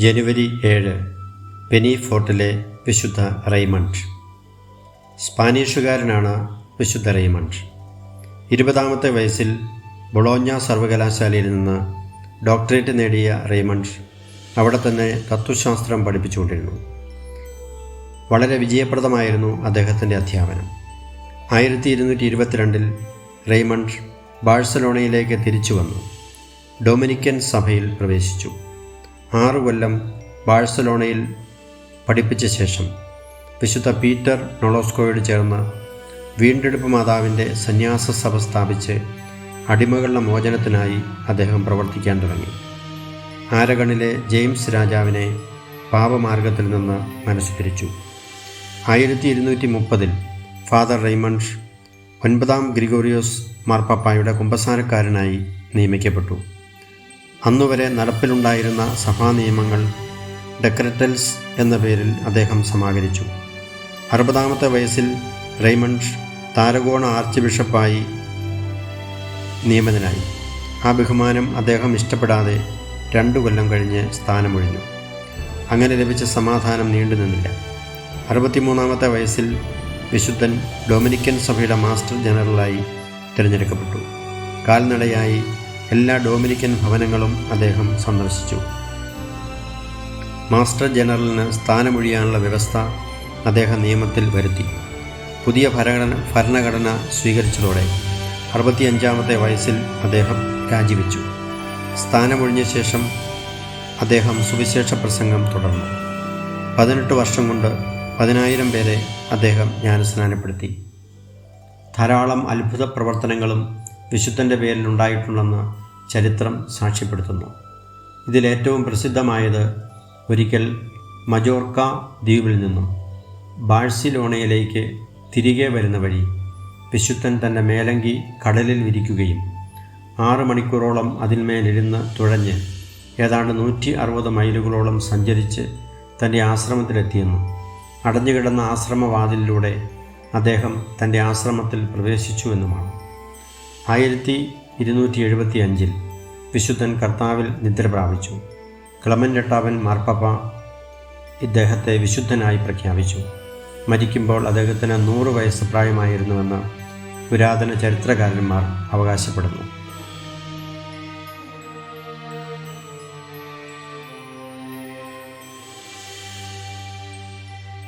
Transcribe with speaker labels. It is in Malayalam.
Speaker 1: ജനുവരി ഏഴ് പെനി ഫോർട്ടിലെ വിശുദ്ധ റെയ്മണ്ട്. സ്പാനിഷുകാരനാണ് വിശുദ്ധ റെയ്മണ്ട്. ഇരുപതാമത്തെ വയസ്സിൽ ബൊളോഞ്ഞ സർവകലാശാലയിൽ നിന്ന് ഡോക്ടറേറ്റ് നേടിയ റെയ്മണ്ട് അവിടെ തന്നെ തത്വശാസ്ത്രം പഠിപ്പിച്ചുകൊണ്ടിരുന്നു. വളരെ വിജയപ്രദമായിരുന്നു അദ്ദേഹത്തിന്റെ അധ്യാപനം. ആയിരത്തി ഇരുന്നൂറ്റി ഇരുപത്തിരണ്ടിൽ റെയ്മണ്ട് ബാഴ്സലോണയിലേക്ക് തിരിച്ചു വന്നു. ഡൊമിനിക്കൻ സഭയിൽ പ്രവേശിച്ചു. ആറു കൊല്ലം ബാഴ്സലോണയിൽ പഠിപ്പിച്ച ശേഷം വിശുദ്ധ പീറ്റർ നൊളോസ്കോയോട് ചേർന്ന് വീണ്ടെടുപ്പ് മാതാവിന്റെ സന്യാസ സഭ സ്ഥാപിച്ച് അടിമകളുടെ മോചനത്തിനായി അദ്ദേഹം പ്രവർത്തിക്കാൻ തുടങ്ങി. ആരഗണിലെ ജെയിംസ് രാജാവിനെ പാപമാർഗത്തിൽ നിന്ന് മനസ്സ് തിരിച്ചു ആയിരത്തി ഇരുന്നൂറ്റി മുപ്പതിൽ ഫാദർ റെയ്മണ്ട് ഒൻപതാം ഗ്രിഗോറിയോസ് മാർപ്പാപ്പായുടെ കുമ്പസാരക്കാരനായി നിയമിക്കപ്പെട്ടു. അന്നുവരെ നടപ്പിലുണ്ടായിരുന്ന സഭാ നിയമങ്ങൾ ഡെക്രറ്റൽസ് എന്ന പേരിൽ അദ്ദേഹം സമാഹരിച്ചു. അറുപതാമത്തെ വയസ്സിൽ റെയ്മണ്ട് താരകോണ ആർച്ച് ബിഷപ്പായി നിയമിതനായി ആ ബഹുമാനം അദ്ദേഹം ഇഷ്ടപ്പെടാതെ രണ്ടു കൊല്ലം കഴിഞ്ഞ് സ്ഥാനമൊഴിഞ്ഞു. അങ്ങനെ ലഭിച്ച സമാധാനം നീണ്ടുനിന്നില്ല അറുപത്തിമൂന്നാമത്തെ വയസ്സിൽ വിശുദ്ധൻ ഡൊമിനിക്കൻ സഭയുടെ മാസ്റ്റർ ജനറലായി തിരഞ്ഞെടുക്കപ്പെട്ടു. കാൽനടയായി എല്ലാ ഡൊമിനിക്കൻ ഭവനങ്ങളും അദ്ദേഹം സന്ദർശിച്ചു. മാസ്റ്റർ ജനറലിന് സ്ഥാനമൊഴിയാനുള്ള വ്യവസ്ഥ അദ്ദേഹം നിയമത്തിൽ വരുത്തി. പുതിയ ഭരണഘടന ഭരണഘടന സ്വീകരിച്ചതോടെ അറുപത്തിയഞ്ചാമത്തെ വയസ്സിൽ അദ്ദേഹം രാജിവെച്ചു. സ്ഥാനമൊഴിഞ്ഞ ശേഷം അദ്ദേഹം സുവിശേഷ പ്രസംഗം തുടർന്നു. പതിനെട്ട് വർഷം കൊണ്ട് പതിനായിരം പേരെ അദ്ദേഹം ജ്ഞാനസ്നാനപ്പെടുത്തി. ധാരാളം അത്ഭുത പ്രവർത്തനങ്ങളും വിശുദ്ധന്റെ പേരിൽ ഉണ്ടായിട്ടുണ്ടെന്ന് ചരിത്രം സാക്ഷ്യപ്പെടുത്തുന്നു. ഇതിലേറ്റവും പ്രസിദ്ധമായത് ഒരിക്കൽ മജോർക്ക ദ്വീപിൽ നിന്നും ബാഴ്സിലോണയിലേക്ക് തിരികെ വരുന്ന വഴി വിശുദ്ധൻ തന്റെ മേലങ്കി കടലിൽ വിരിക്കുകയും ആറ് മണിക്കൂറോളം അതിന്മേലിരുന്ന് തുഴഞ്ഞ് ഏതാണ്ട് നൂറ്റി അറുപത് മൈലുകളോളം സഞ്ചരിച്ച് തന്റെ ആശ്രമത്തിലെത്തിയെന്നും. അടഞ്ഞുകിടന്ന ആശ്രമവാതിലിലൂടെ അദ്ദേഹം തന്റെ ആശ്രമത്തിൽ പ്രവേശിച്ചു എന്നുമാണ് ആയിരത്തി ഇരുന്നൂറ്റി എഴുപത്തി അഞ്ചിൽ വിശുദ്ധൻ കർത്താവിൽ നിദ്ര പ്രാപിച്ചു. ക്ലമൻ രട്ടാവൻ മാർപ്പപ്പ ഇദ്ദേഹത്തെ വിശുദ്ധനായി പ്രഖ്യാപിച്ചു. മരിക്കുമ്പോൾ അദ്ദേഹത്തിന് നൂറ് വയസ്സ് പ്രായമായിരുന്നുവെന്ന് പുരാതന ചരിത്രകാരന്മാർ അവകാശപ്പെടുന്നു.